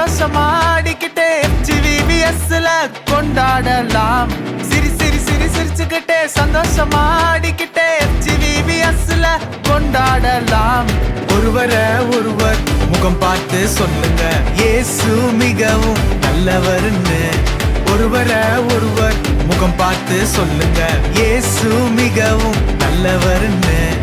சந்தோஷம் சந்தோஷமாடிக்கிட்டே ஜிவிஎஸ்ல கொண்டாடலாம். சிரி சிரி சிரி சிரிச்சுக்கிட்டே சந்தோஷமாடிக்கிட்டே ஜிவிஎஸ்ல கொண்டாடலாம். ஒருவரை ஒருவர் முகம் பார்த்து சொல்லுங்க. இயேசு மிகவும் நல்லவர்னு. ஒருவரை ஒருவர் முகம் பார்த்து சொல்லுங்க. இயேசு மிகவும் நல்லவர்னு.